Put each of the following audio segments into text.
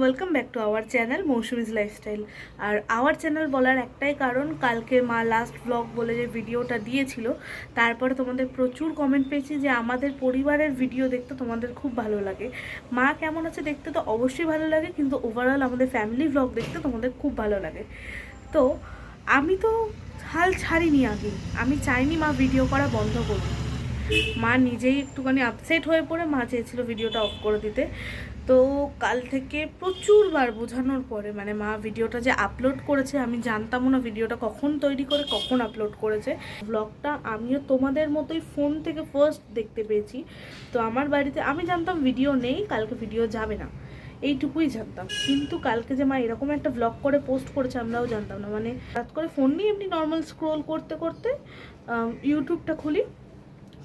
Welcome back to our channel Mousumi's lifestyle R our channel বলার একটাই কারণ, কালকে মা লাস্ট ব্লগ বলে যে ভিডিওটা দিয়েছিল, তারপরে তোমাদের প্রচুর কমেন্ট পেয়েছি যে আমাদের পরিবারের ভিডিও দেখতে তোমাদের খুব ভালো লাগে। মা কেমন আছে দেখতে তো অবশ্যই ভালো লাগে, কিন্তু ওভারঅল আমাদের ফ্যামিলি ব্লগ দেখতে তোমাদের খুব ভালো লাগে। তো, আমি তো হাল ছাড়িনি আগে। আমি চাইনি মা ভিডিও করা বন্ধ করুক। মা নিজেই একটুখানি আপসেট হয়ে পড়ে, মা চেয়েছিল ভিডিওটা অফ করে দিতে। তো কাল থেকে প্রচুরবার বোঝানোর পরে মানে মা ভিডিওটা যে আপলোড করেছে, আমি জানতামও না ভিডিওটা কখন তৈরি করে, কখন আপলোড করেছে। ব্লগটা আমিও তোমাদের মতোই ফোন থেকে ফার্স্ট দেখতে পেয়েছি। তো আমার বাড়িতে, আমি জানতাম ভিডিও নেই, কালকে ভিডিও যাবে না। এইটুকুই জানতাম। কিন্তু কালকে যে মা এরকম একটা ব্লগ করে পোস্ট করেছে, আমরাও জানতাম না। মানে হঠাৎ করে ফোন নিয়ে এমনি নর্মাল স্ক্রোল করতে করতে ইউটিউবটা খুলি।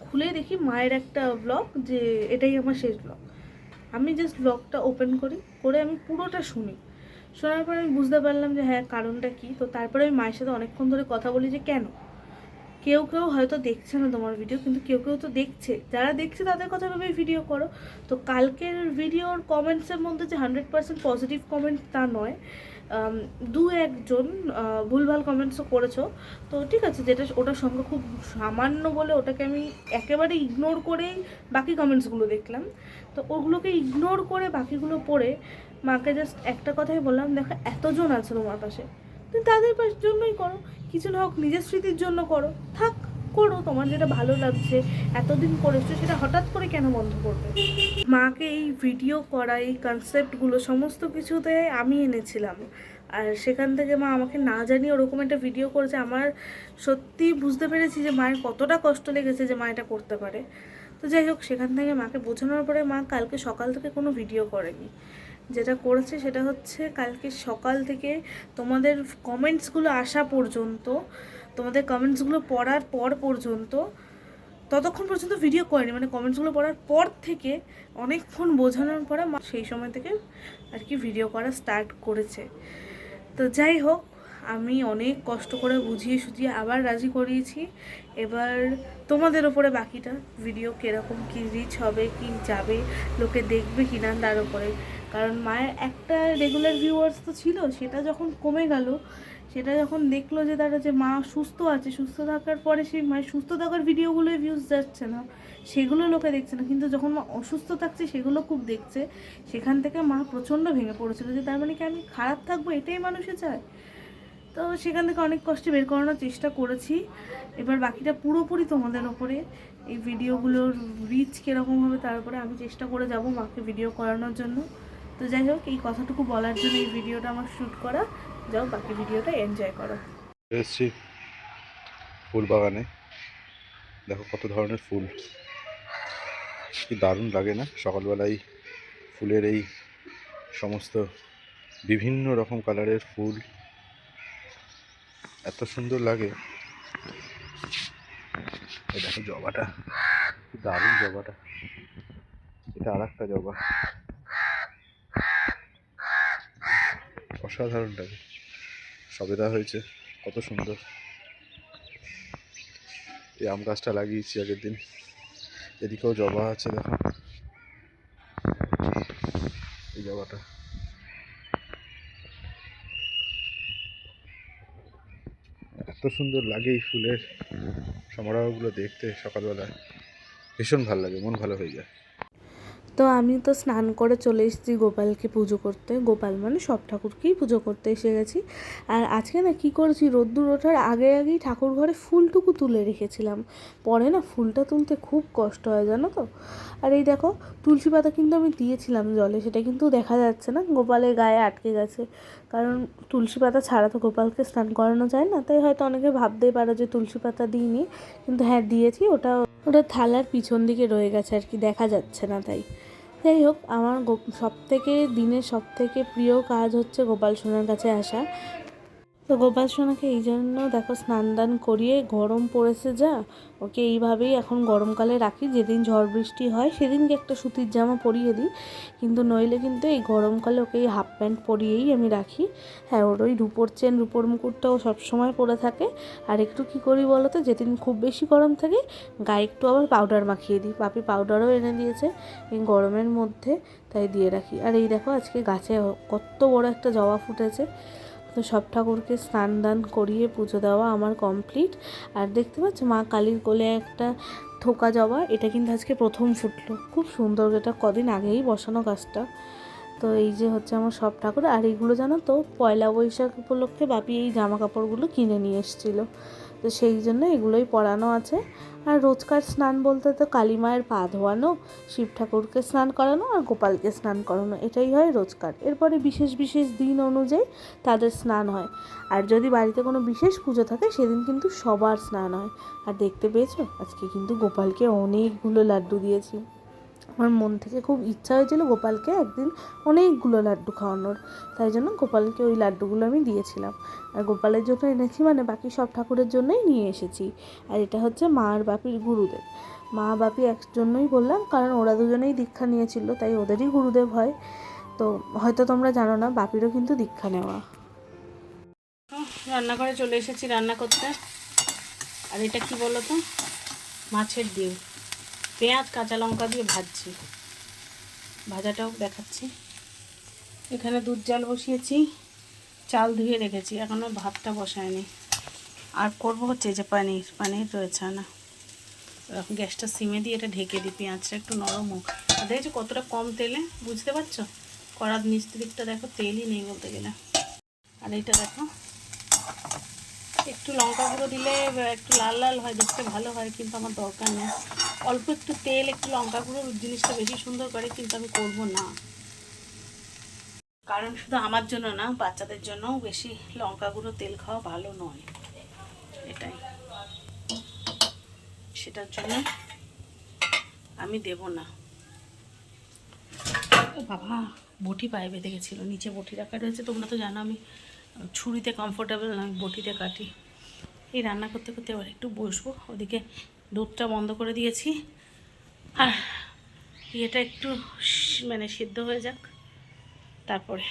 খুলে দেখি মায়ের একটা ব্লগ যে, এটাই আমার শেষ ব্লগ আমি জাস্ট ব্লগটা ওপেন করি, করে আমি পুরোটা শুনি। শোনার পরে আমি বুঝতে পারলাম যে হ্যাঁ কারণটা কী? তো তারপরে আমি মায়ের সাথে অনেকক্ষণ ধরে কথা বলি যে কেন? কেউ কেউ হয়তো দেখছে না তোমার ভিডিও কিন্তু কেউ কেউ তো দেখছে। যারা দেখছে তাদের কথা ভেবেই ভিডিও করো। তো কালকের ভিডিওর কমেন্টসের মধ্যে যে হান্ড্রেড পার্সেন্ট পজিটিভ কমেন্ট তা নয়। দু একজন ভুলভাল কমেন্টসও করেছ। তো ঠিক আছে, যেটা ওটার সঙ্গে খুব সামান্য বলে ওটাকে আমি একেবারে ইগনোর করেই বাকি কমেন্টসগুলো দেখলাম। তো ওগুলোকে ইগনোর করে বাকিগুলো পড়ে মাকে জাস্ট একটা কথাই বললাম, দেখো, এতজন আছে তোমার পাশে। তুমি তাদের জন্যই করো। কিছু না হোক, নিজের স্মৃতির জন্য করো। থাক। করো, তোমার যেটা ভালো লাগছে, এতদিন করেছ, সেটা হঠাৎ করে কেন বন্ধ করবে? মাকে এই ভিডিও করা, এই কনসেপ্টগুলো সমস্ত কিছুতে আমি এনেছিলাম। আর সেখান থেকে মা আমাকে না জানিয়ে ওরকম একটা ভিডিও করেছে, আমার সত্যি বুঝতে পেরেছি যে মায়ের কতটা কষ্ট লেগেছে যে মা এটা করতে পারে। তো যাই হোক, সেখান থেকে মাকে বোঝানোর পরে মা কালকে সকাল থেকে কোনো ভিডিও করেনি। যেটা করেছে সেটা হচ্ছে, কালকে সকাল থেকে তোমাদের কমেন্টসগুলো আসা পর্যন্ত তোমাদের কমেন্টসগুলো পড়ার পর পর্যন্ত, ততক্ষণ পর্যন্ত ভিডিও করেনি মানে কমেন্টসগুলো পড়ার পর থেকে অনেকক্ষণ বোঝানোর পরে সেই সময় থেকে আর কি ভিডিও করা স্টার্ট করেছে। তো যাই হোক, আমি অনেক কষ্ট করে বুঝিয়ে সুঝিয়ে আবার রাজি করিয়েছি। এবার তোমাদের ওপরে বাকিটা ভিডিও কীরকম, কী রিচ হবে, কি যাবে, লোকে দেখবে কি না তার উপরে। কারণ মায়ের একটা রেগুলার ভিউয়ার্স তো ছিল, সেটা যখন কমে গেল সেটা যখন দেখল যে তারা যে মা সুস্থ আছে, সুস্থ থাকার পরে সেই মায়ের সুস্থ থাকার ভিডিওগুলোই ভিউজ যাচ্ছে না, সেগুলো লোকে দেখছে না। কিন্তু যখন মা অসুস্থ থাকছে, সেগুলো খুব দেখছে, সেখান থেকে মা প্রচণ্ড ভেঙে পড়েছিল যে তার মানে কি আমি খারাপ থাকব, এটাই মানুষে চায়? তো সেখান থেকে অনেক কষ্টে বের করানোর চেষ্টা করেছি। এবার বাকিটা পুরোপুরি তোমাদের ওপরে, এই ভিডিওগুলোর রিচ কীরকম হবে তার উপরে আমি চেষ্টা করে যাব মাকে ভিডিও করানোর জন্য। তো যাই হোক, এই কথাটুকু বলার জন্য এই ভিডিওটা আমার শ্যুট করা। যাও, বাকি ভিডিওটা এনজয় করো। এসেছি ফুল বাগানে দেখো কত ধরনের ফুল। কি দারুণ লাগে না? সকালবেলায় ফুলের এই সমস্ত বিভিন্ন রকম কালারের ফুল। এত সুন্দর লাগে। দেখো জবাটা। দারুণ জবাটা। এটা আর একটা জবা। অসাধারণ লাগে। সবেদা হয়েছে, কত সুন্দর। এই আম গাছটা লাগিয়েছি আগের দিন। এদিকেও জবা আছে, দেখো। এই জবাটা। এত সুন্দর লাগে এই ফুলের। সমারোহগুলো দেখতে সকালবেলায়। ভীষণ ভালো লাগে, মন ভালো হয়ে যায়। তো আমি তো স্নান করে চলে এসেছি গোপালকে পুজো করতে। গোপাল মানে সব ঠাকুরকেই পুজো করতে এসে গেছি। আর আজকে না কি করেছি, রোদ্দুর ওঠার আগে আগেই ঠাকুর ঘরে ফুলটুকু তুলে রেখেছিলাম। পরে না ফুলটা তুলতে খুব কষ্ট হয়, জানো তো? আর এই দেখো, তুলসী পাতা কিন্তু আমি দিয়েছিলাম জলে, সেটা কিন্তু দেখা যাচ্ছে না, গোপালের গায়ে আটকে গেছে। কারণ তুলসী পাতা ছাড়া তো গোপালকে স্নান করানো যায় না, তাই হয়তো অনেকে ভাবতেই পারো যে তুলসী পাতা দিইনি। কিন্তু হ্যাঁ দিয়েছি, ওটা ওটা থালার পিছন দিকে রয়ে গেছে আর কি, দেখা যাচ্ছে না তাই। যাই হোক, আমার সব থেকে দিনের সব থেকে প্রিয় কাজ হচ্ছে গোপাল সোনার কাছে আসা। তো গোপাল সোনাকে এই জন্য দেখো স্নান দান করিয়ে গরম পড়েছে যা, ওকে এইভাবেই এখন গরমকালে রাখি। যেদিন ঝড় বৃষ্টি হয় সেদিনকে একটা সুতির জামা পরিয়ে দিই। কিন্তু নইলে কিন্তু এই গরমকালে ওকে এই হাফ প্যান্ট পরিয়েই আমি রাখি। হ্যাঁ ওর ওই রুপোর চেন, রুপোর মুকুটটা ও সবসময় পরে থাকে। আর একটু কি করি বলো তো, যেদিন খুব বেশি গরম থাকে, গায়ে একটু আবার পাউডার মাখিয়ে দিই। পাপি পাউডারও এনে দিয়েছে এই গরমের মধ্যে, তাই দিয়ে রাখি। আর এই দেখো আজকে গাছে কত বড় একটা জবা ফুটেছে। তো সব ঠাকুরকে স্নান দান করিয়ে পুজো দেওয়া আমার কমপ্লিট আর দেখতে পাচ্ছ, মা কালীর কোলে একটা থোকা যাওয়া এটা কিন্তু আজকে প্রথম ফুটলো। খুব সুন্দর, এটা কদিন আগেই বসানো গাছটা। তো এই যে হচ্ছে আমার সব ঠাকুর। আর এইগুলো জানো তো, পয়লা বৈশাখ উপলক্ষে বাপি এই জামা কাপড়গুলো কিনে নিয়ে এসেছিল। তো সেই জন্য এগুলোই পরানো আছে। আর রোজকার স্নান বলতে তো কালী মায়ের পা ধোয়ানো, শিব ঠাকুরকে স্নান করানো আর গোপালকে স্নান করানো, এটাই হয় রোজকার। এরপরে বিশেষ বিশেষ দিন অনুযায়ী তাদের স্নান হয়। আর যদি বাড়িতে কোনো বিশেষ পুজো থাকে, সেদিন কিন্তু সবার স্নান হয়। আর দেখতে পেয়েছ? আজকে কিন্তু গোপালকে অনেকগুলো লাড্ডু দিয়েছি। আমার মন থেকে খুব ইচ্ছা হয়েছিল গোপালকে একদিন অনেকগুলো লাড্ডু খাওয়ানোর। তাই জন্য গোপালকে ওই লাড্ডুগুলো আমি দিয়েছিলাম। আর গোপালের জন্য এনেছি মানে বাকি সব ঠাকুরের জন্যই নিয়ে এসেছি। আর এটা হচ্ছে মা আর বাপির গুরুদেব। মা বাপি একজন্যই বললাম, কারণ ওরা দুজনেই দীক্ষা নিয়েছিল, তাই ওদেরই গুরুদেব হয়। তো হয়তো তোমরা জানো না, বাপিরও কিন্তু দীক্ষা নেওয়া। রান্নাঘরে চলে এসেছি রান্না করতে। আর এটা কি বলো তো মাছের ডিম। পেঁয়াজ, কাঁচা লঙ্কা দিয়ে ভাজছি। ভাজাটাও দেখাচ্ছি। এখানে দুধ জাল বসিয়েছি, চাল ধুয়ে রেখেছি এখনও ভাতটা বসায়নি। আর করব হচ্ছে যে পানির পানির রয়েছে না। গ্যাসটা সিমে দিয়ে এটা ঢেকে দিই, পেঁয়াজটা একটু নরম হোক। আর দেখেছ কতটা কম তেলে? বুঝতে পারছ? নিচ দিকটা দেখো, তেলই নেই বলতে গেলে। আর এইটা দেখো, একটু লঙ্কা গুঁড়ো দিলে একটু লাল লাল হয়, দেখতে ভালো হয়, কিন্তু আমার দরকার নেই। অল্প একটু তেল, একটু লঙ্কা গুঁড়ো জিনিসটা বেশি সুন্দর করে কিন্তু আমি করব না। কারণ শুধু আমার জন্য না, বাচ্চাদের জন্যও বেশি লঙ্কা গুঁড়ো, তেল খাওয়া ভালো নয়। এটাই। সেটার জন্য আমি দেব না। বাবা, বটি পায়ে বেঁধে গেছিল। নিচে বটি রাখা রয়েছে, তোমরা তো জানো আমি ছুরিতে কমফোর্টেবল আমি বটিতে কাটি। এই রান্না করতে করতে এবার একটু বসবো, ওদিকে দুধটা বন্ধ করে দিয়েছি। আর ইয়েটা একটু মানে সিদ্ধ হয়ে যাক। তারপরে।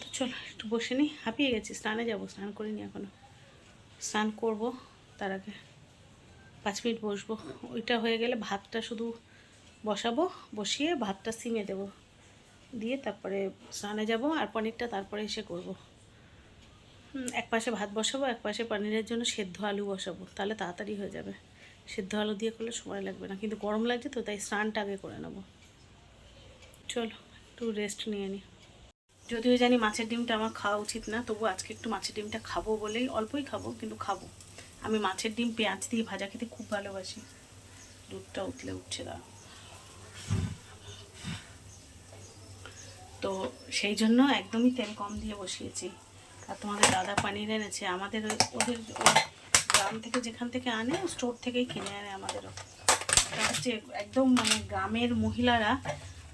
তো চলো, একটু বসে নিই হাঁপিয়ে গেছি, স্নানে যাব, স্নান করিনি এখনও। স্নান করব, তার আগে পাঁচ মিনিট বসবো। ওইটা হয়ে গেলে ভাতটা শুধু বসাবো, বসিয়ে ভাতটা সিমে দেবো। দিয়ে তারপরে স্নানে যাব, আর পনিরটা তারপরে এসে করব। এক পাশে ভাত বসাবো, এক পাশে পনিরের জন্য সেদ্ধ আলু বসাবো। তাহলে তাড়াতাড়ি হয়ে যাবে। সেদ্ধ আলু দিয়ে করলে সময় লাগবে না, কিন্তু গরম লাগছে তো, তাই স্নানটা আগে করে নেব। চলো, একটু রেস্ট নিয়ে নিই যদিও জানি মাছের ডিমটা আমার খাওয়া উচিত না, তবু আজকে একটু মাছের ডিমটা খাব বলেই অল্পই খাব, কিন্তু খাব। আমি মাছের ডিম পেঁয়াজ দিয়ে ভাজা খেতে খুব ভালোবাসি। দুধটা উতলে উঠছে দাঁড়া তো সেই জন্য একদমই তেল কম দিয়ে বসিয়েছি। আর তোমাদের দাদা পানির এনেছে, আমাদের ওদের গ্রাম থেকে যেখান থেকে আনে, স্টোর থেকেই কিনে আনে আমাদেরও। হচ্ছে একদম মানে গ্রামের মহিলারা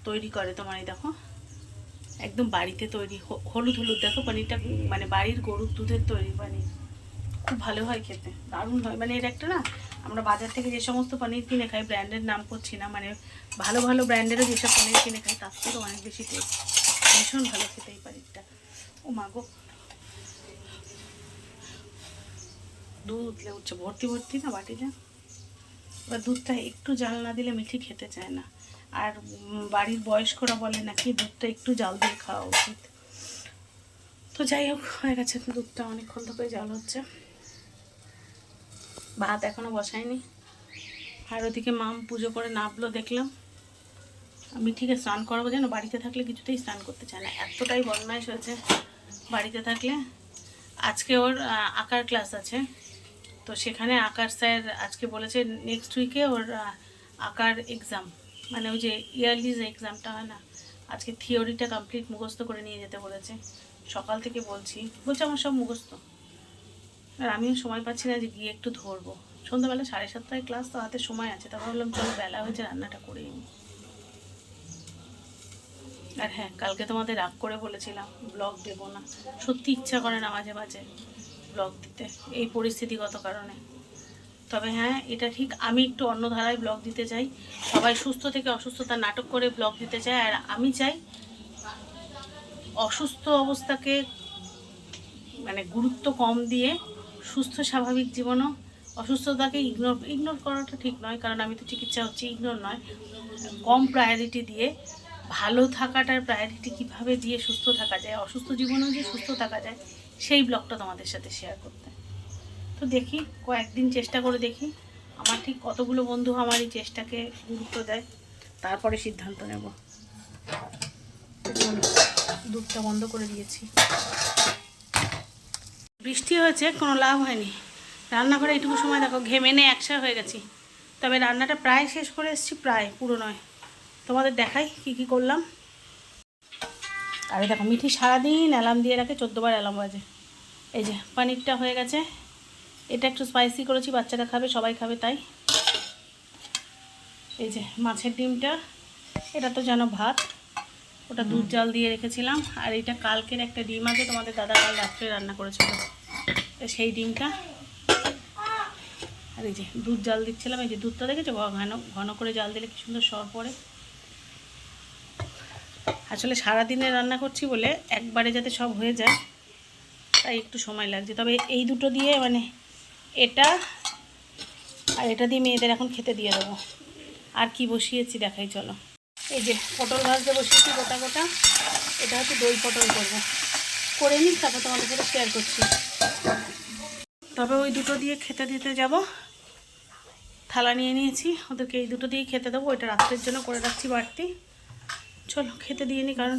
তৈরি করে তোমার এই দেখো। একদম বাড়িতে তৈরি হলুদ হলুদ, দেখো পানিরটা মানে বাড়ির গরুর দুধের তৈরি পানির। খুব ভালো হয় খেতে, দারুণ হয়। মানে এর একটা না, আমরা বাজার থেকে যে সমস্ত পনির কিনে খাই, ব্র্যান্ডের নাম করছি না মানে ভালো ভালো ব্র্যান্ডেরও যেসব পনির কিনে খাই, তার থেকে অনেক বেশি টেস্ট ভীষণ ভালো খেতে এই পনিরটা। ও মাগো দুধ উঠছে ভর্তি ভর্তি না বাটিটা এবার দুধটা একটু জাল না দিলে মিঠি খেতে চায় না। আর বাড়ির বয়স্করা বলে নাকি দুধটা একটু জাল দিয়ে খাওয়া উচিত। তো যাই হোক, হয়ে গেছে, দুধটা অনেকক্ষণ থেকে জাল হচ্ছে। ভাত এখনও বসায়নি। আর ওদিকে মাম পুজো করে নামলো দেখলাম। আমি ঠিক আছে স্নান করাবো যেন, বাড়িতে থাকলে কিছুতেই স্নান করতে চায় না। এতটাই বদমাইশ হয়েছে বাড়িতে থাকলে। আজকে ওর আঁকার ক্লাস আছে। তো সেখানে আঁকার স্যার আজকে বলেছে নেক্সট উইকে ওর আঁকার এক্সাম মানে ওই যে ইয়ারলি যে এক্সামটা হয় না, আজকে থিওরিটা কমপ্লিট মুখস্থ করে নিয়ে যেতে বলেছে। সকাল থেকে বলছি, বলছে আমার সব মুখস্থ। আর আমিও সময় পাচ্ছি না যে গিয়ে একটু ধরবো। সন্ধ্যাবেলা সাড়ে সাতটায় ক্লাস তো হাতে সময় আছে তারপর ভাবলাম চলো বেলা হয়েছে, রান্নাটা করেই নিই আর হ্যাঁ কালকে তোমাদের রাগ করে বলেছিলাম ব্লগ দেবো না। সত্যি ইচ্ছা করে না মাঝে মাঝে। ব্লগ দিতে, এই পরিস্থিতিগত কারণে। তবে হ্যাঁ এটা ঠিক, আমি একটু অন্য ধারায় ব্লগ দিতে চাই। সবাই সুস্থ থেকে অসুস্থতা নাটক করে ব্লগ দিতে চায়, আর আমি চাই অসুস্থ অবস্থাকে মানে গুরুত্ব কম দিয়ে সুস্থ স্বাভাবিক জীবনও অসুস্থতাকে ইগনোর ইগনোর করাটা ঠিক নয়, কারণ আমি তো চিকিৎসা হচ্ছি ইগনোর নয়। কম প্রায়োরিটি দিয়ে ভালো থাকাটার প্রায়োরিটি কীভাবে দিয়ে সুস্থ থাকা যায়, অসুস্থ জীবনেও যে সুস্থ থাকা যায় সেই ব্লগটা তোমাদের সাথে শেয়ার করতে। তো দেখি, কয়েকদিন চেষ্টা করে দেখি। আমার ঠিক কতগুলো বন্ধু আমার এই চেষ্টাকে গুরুত্ব দেয়, তারপরে সিদ্ধান্ত নেব। দুধটা বন্ধ করে দিয়েছি। বৃষ্টি হয়েছে, কোনো লাভ হয়নি। রান্নাঘরে এইটুকু সময় দেখো, ঘেমে নে একসা হয়ে গেছি। তবে রান্নাটা প্রায় শেষ করে এসেছি, প্রায়, পুরো নয়। তোমাদের দেখাই কি কি করলাম। আরে দেখো মিঠি সারাদিন অ্যালার্ম দিয়ে রাখে চোদ্দোবার অ্যালার্ম বাজে। এই যে পানিরটা হয়ে গেছে। এটা একটু স্পাইসি করেছি বাচ্চারা খাবে সবাই খাবে তাই। এই যে মাছের ডিমটা এটা তো যেন ভাত। ওটা দুধ জাল দিয়ে রেখেছিলাম। আর এটা কালকের একটা ডিম আছে তোমাদের দাদা কাল রাত্রে রান্না করেছিল। সেই ডিমটা। আর এই যে দুধ জাল দিচ্ছিলাম এই যে দুধটা দেখেছ? ঘন ঘন করে জাল দিলে কি সুন্দর সর পড়ে। আসলে সারাদিনে রান্না করছি বলে একবারে যাতে সব হয়ে যায়, তাই একটু সময় লাগছে। তবে এই দুটো দিয়ে মানে এটা আর এটা দিয়ে মেয়েদের এখন খেতে দিয়ে দেবো। আর কি বসিয়েছি দেখাই, চলো। এই যে পটল ভাজতে বসিয়েছি গোটা গোটা, এটা হচ্ছে দই পটল করব। করে নিই তারপর তোমাদের সাথে শেয়ার করছি। তবে ওই দুটো দিয়ে খেতে দিতে যাব। থালা নিয়ে নিয়েছি, ওদেরকে এই দুটো দিয়ে খেতে দেবো, ওইটা রাত্রের জন্য করে রাখছি বাড়তি। চলো খেতে দিয়ে নিই কারণ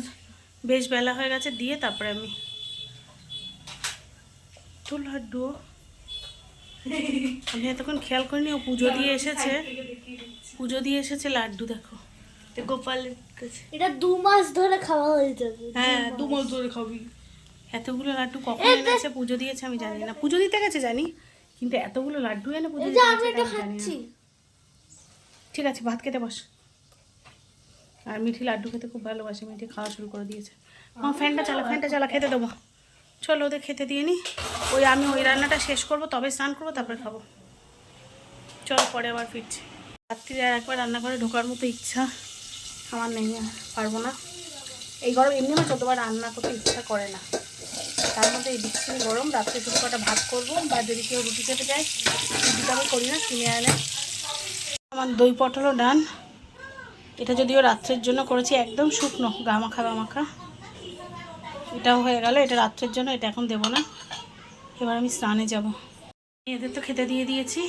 বেশ বেলা হয়ে গেছে দিয়ে তারপরে আমি তো লাড্ডু আমি এতক্ষণ খেয়াল করিনি ও পুজো দিয়ে এসেছে। পুজো দিয়ে এসেছে লাড্ডু দেখো। তো গোপালের কাছে। এটা দু মাস ধরে খাওয়া হয়ে যাবে। হ্যাঁ দু মাস ধরে খাবি। এতগুলো লাড্ডু কখন এনেছে পুজো দিয়েছে আমি জানি না। পুজো দিতে গেছে জানি কিন্তু এতগুলো লাড্ডু এনে পুজো দিতে আমি জানি ঠিক আছে ভাত খেতে বস। আর মিঠি লাড্ডু খেতে খুব ভালোবাসে, মিঠি খাওয়া শুরু করে দিয়েছে। মা, ফ্যানটা চালা ফ্যানটা চালা, খেতে দেবো। চলো ওদের খেতে দিয়ে নি। ওই আমি ওই রান্নাটা শেষ করব, তবে স্নান করব, তারপরে খাব। চলো পরে আবার ফিরছি। রাত্রিরে আর একবার রান্না করে ঢোকার মতো ইচ্ছা আমার নেই পারব না। এই গরম, এমনি আমার চোদ্দবার রান্না করতে ইচ্ছা করে না। তার মধ্যে এই বিচ্ছিরি গরম, রাত্রে শুধু কটা ভাত করব, বা যদি কেউ রুটি খেতে চায়, রুটিটা আমি করি না, কিনে আনে। আমার দই পটলও ডান। এটা যদিও রাত্রের জন্য করেছি, একদম শুকনো, গামাখা গামাখা। এটাও হয়ে গেল, এটা রাত্রের জন্য, এটা এখন দেবো না। এবার আমি স্নানে যাব। এদের তো খেতে দিয়ে দিয়েছি,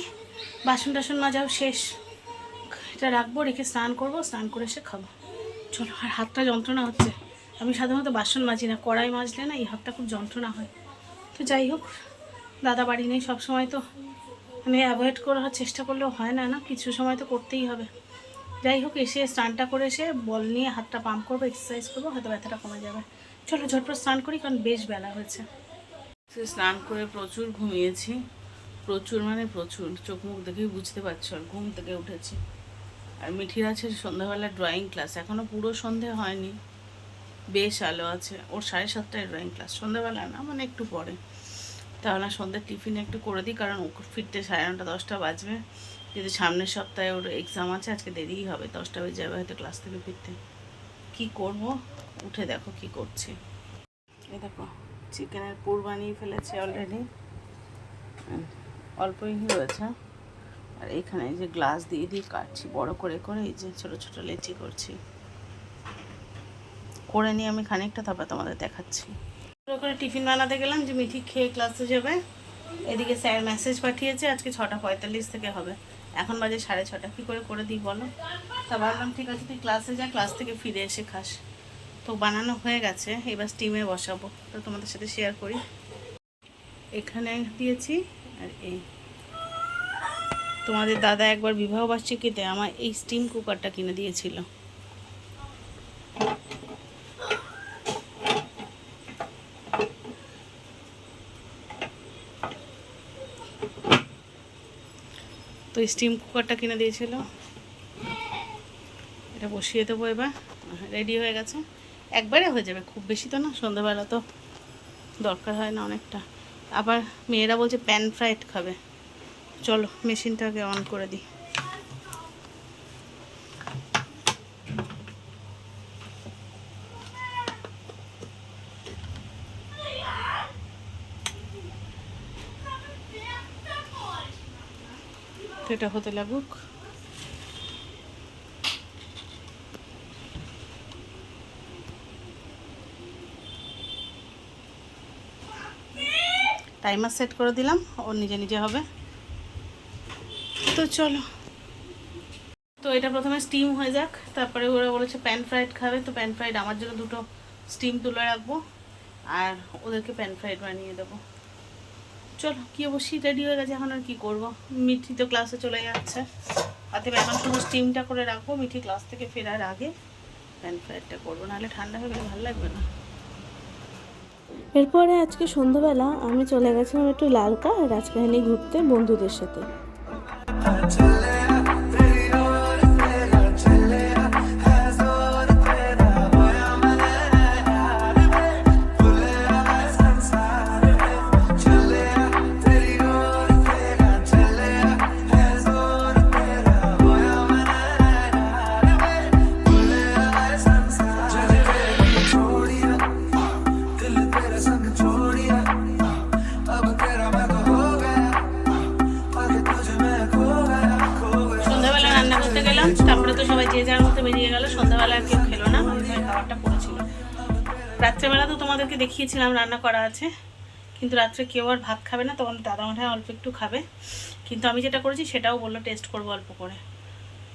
বাসন টাসন মাজাও শেষ। এটা রাখব, রেখে স্নান করব, স্নান করে এসে খাব। চলো, আর হাতটা যন্ত্রণা হচ্ছে। আমি সাধারণত বাসন মাজি না, কড়াই মাজলে না এই হাতটা খুব যন্ত্রণা হয়। তো যাই হোক, দাদা বাড়ি নেই, সব সময় তো মানে অ্যাভয়েড করার চেষ্টা করলেও হয় না না, কিছু সময় তো করতেই হবে। যাই হোক, এসে স্নানটা করে এসে বল নিয়ে হাতটা পাম্প করব এক্সারসাইজ করব, হয়তো ব্যথাটা কমে যাবে। চলো, ঝটপট স্নান করি, কারণ বেশ বেলা হয়েছে। সে স্নান করে প্রচুর ঘুমিয়েছি। প্রচুর মানে প্রচুর, চোখ মুখ দেখেই বুঝতে পারছ, আর ঘুম থেকে উঠেছি। আর মিঠির আছে সন্ধ্যাবেলা ড্রয়িং ক্লাস এখনও পুরো সন্ধে হয়নি। বেশ আলো আছে, ওর সাড়ে সাতটায় ড্রয়িং ক্লাস সন্ধ্যাবেলা না মানে একটু পরে। তাহলে সন্ধ্যার টিফিন একটু করে দিই, কারণ ও ফিরতে সাড়ে নটা, দশটা বাজবে। যদি সামনের সপ্তাহে ওর এক্সাম আছে, আজকে দেরিই হবে, দশটা বেজে যাবে হয়তো ক্লাস থেকে ফিরতে। কি করব? উঠে দেখো কি করছি। এই দেখো, চিকেনের পুর বানিয়ে ফেলেছে অলরেডি অল্পই হয়েছে। আর এখানে যে গ্লাস দিয়ে দিয়ে কাটছি, বড় করে করে এই যে ছোট ছোট লেচি করছি। করে নিয়ে আমি খানিকটা তারপর তোমাদের দেখাচ্ছি। করে টিফিন বানাতে গেলাম যে মিঠি খেয়ে ক্লাসে যাবে। এদিকে স্যার মেসেজ পাঠিয়েছে, আজকে ছটা পঁয়তাল্লিশ থেকে হবে। এখন বাজে সাড়ে ছটা। কী করে করে দিই বলো? তা ভাবলাম, ঠিক আছে, তুই ক্লাসে যা ক্লাস থেকে ফিরে এসে খাস। তো বানানো হয়ে গেছে, এবার স্টিমে বসাবো। তো তোমাদের সাথে শেয়ার করি। এখানে দিয়েছি, আর এই। তোমাদের দাদা একবার বিবাহবার্ষিকীতে আমার এই স্টিম কুকারটা কিনে দিয়েছিল। তো স্টিম কুকারটা কিনে দিয়েছিল। এটা বসিয়ে দেবো এবার। রেডি হয়ে গেছে। একবারে হয়ে যাবে, খুব বেশি তো না, সন্ধ্যাবেলা তো দরকার হয় না অনেকটা। আবার মেয়েরা বলছে প্যান ফ্রাইড খাবে। চলো মেশিনটাকে অন করে দিই। এটা হতে লাগুক। টাইমার সেট করে দিলাম ওর নিজে নিজে হবে। তো চলো। তো এটা প্রথমে স্টিম হয়ে যাক, তারপরে ওরা বলেছে প্যান ফ্রাইড খাবে, তো প্যান ফ্রাইড আমার জন্য দুটো স্টিম তুলে রাখব, আর ওদেরকে প্যান ফ্রাইড বানিয়ে দেবো। চলো কি অবশ্যই রেডি হয়ে গেছে এখন আর কি করব? মিঠি তো ক্লাসে চলে যাচ্ছে। অতএব এখন শুধু স্টিমটা করে রাখব মিঠি ক্লাস থেকে ফেরার আগে প্যান ফ্রাইডটা করব নাহলে ঠান্ডা হয়ে গেলে ভালো লাগবে না। এরপরে আজকে সন্ধ্যাবেলা আমি চলে গেছিলাম একটু লালকা রাজকাহিনী ঘুরতে বন্ধুদের সাথে। দেখিয়েছিলাম রান্না করা আছে। কিন্তু রাত্রে কেউ আর ভাত খাবে না, তখন দাদা মাঠায় অল্প একটু খাবে। কিন্তু আমি যেটা করেছি, সেটাও বলল টেস্ট করব অল্প করে।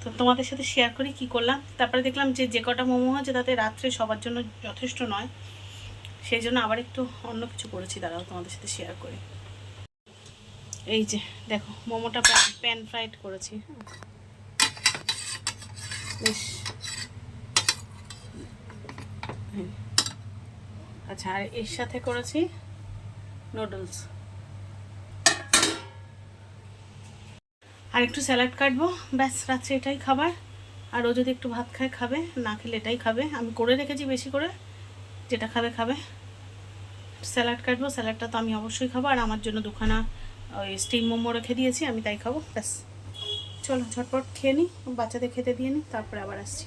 তো তোমাদের সাথে শেয়ার করি কি করলাম। তারপরে দেখলাম যে যে কটা মোমো হচ্ছে তাতে রাত্রে সবার জন্য যথেষ্ট নয়। সেই জন্য আবার একটু অন্য কিছু করেছি, দাঁড়াও তোমাদের সাথে শেয়ার করি। এই যে, দেখো, মোমোটা প্যান ফ্রাইড করেছি। বেশ। আচ্ছা আর এর সাথে করেছি নুডলস আর একটু স্যালাড কাটবো, ব্যাস, রাত্রে এটাই খাবার। আর ও যদি একটু ভাত খায়, খাবে, না খেলে এটাই খাবে। আমি করে রেখেছি বেশি করে, যেটা খাবে খাবে। স্যালাড কাটবো স্যালাডটা তো আমি অবশ্যই খাব। আর আমার জন্য দুখানা, ওই স্টিম মোমো রেখে দিয়েছি, আমি তাই খাব, ব্যাস। চলো, ঝটপট খেয়ে নিই বাচ্চাদের খেতে দিয়ে নিই তারপরে আবার আসছি।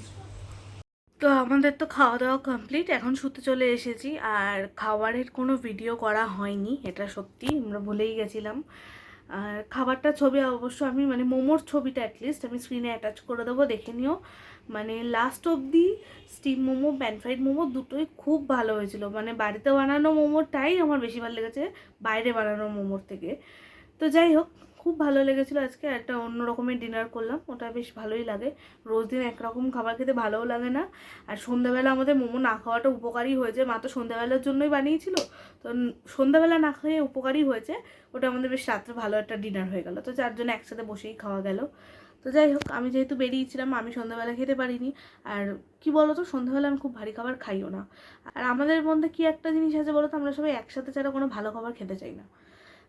তো আমাদের তো খাওয়া দাওয়া কমপ্লিট এখন শুতে চলে এসেছি। আর খাবারের কোনো ভিডিও করা হয়নি, এটা সত্যি, আমরা ভুলেই গেছিলাম। আর খাবারটা ছবি অবশ্য আমি মানে মোমোর ছবিটা অ্যাটলিস্ট আমি স্ক্রিনে অ্যাটাচ করে দেবো, দেখে নিও। মানে লাস্ট অবধি steam momo pan fried momo দুটোই খুব ভালো হয়েছিল। মানে বাড়িতে বানানো মোমোটাই আমার বেশি ভালো লেগেছে, বাইরে বানানো মোমোর থেকে। তো যাই হোক খুব ভালো লেগেছিলো আজকে, একটা অন্য রকমের ডিনার করলাম, ওটা বেশ ভালোই লাগে। রোজ দিন একরকম খাবার খেতে ভালোও লাগে না। আর সন্ধ্যাবেলা আমাদের মোমো না খাওয়াটা উপকারী হয়েছে, মা তো সন্ধ্যাবেলার জন্যই বানিয়েছিল। তো সন্ধ্যাবেলা না খেয়ে উপকারী হয়েছে, ওটা আমাদের বেশ রাত্রে ভালো একটা ডিনার হয়ে গেল। তো যার জন্য একসাথে বসেই খাওয়া গেল। তো যাই হোক, আমি যেহেতু বেরিয়েছিলাম, আমি সন্ধ্যাবেলা খেতে পারিনি। আর কি বলো তো সন্ধ্যাবেলা আমি খুব ভারী খাবার খাইও না। আর আমাদের মধ্যে কি একটা জিনিস আছে বলো তো আমরা সবাই একসাথে ছাড়া কোনো ভালো খাবার খেতে চাই না।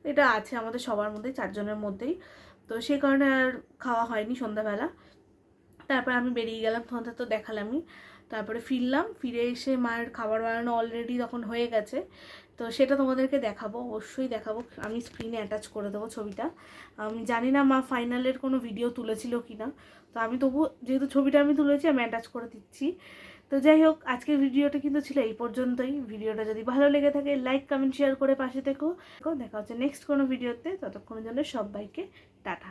এটা আছে আমাদের সবার মধ্যেই চারজনের মধ্যেই। তো সেই কারণে আর খাওয়া হয়নি সন্ধ্যাবেলা। তারপর আমি বেরিয়ে গেলাম, তোমাদের তো দেখালামই। তারপরে ফিরলাম, ফিরে এসে মায়ের খাবার বানানো অলরেডি তখন হয়ে গেছে। তো সেটা তোমাদেরকে দেখাবো, অবশ্যই দেখাবো। আমি স্ক্রিনে অ্যাটাচ করে দেবো ছবিটা। আমি জানি না মা ফাইনালের কোনো ভিডিও তুলেছিল কি না তো আমি তবু যেহেতু ছবিটা আমি তুলেছি, আমি অ্যাটাচ করে দিচ্ছি। তো যাই হোক, আজকের ভিডিওটা কিন্তু ছিল এই পর্যন্তই। ভিডিওটা যদি ভালো লেগে থাকে লাইক কমেন্ট শেয়ার করে পাশে থেকো। দেখা হচ্ছে নেক্সট কোনো ভিডিওতে। ততক্ষণের জন্য সবাইকে টাটা।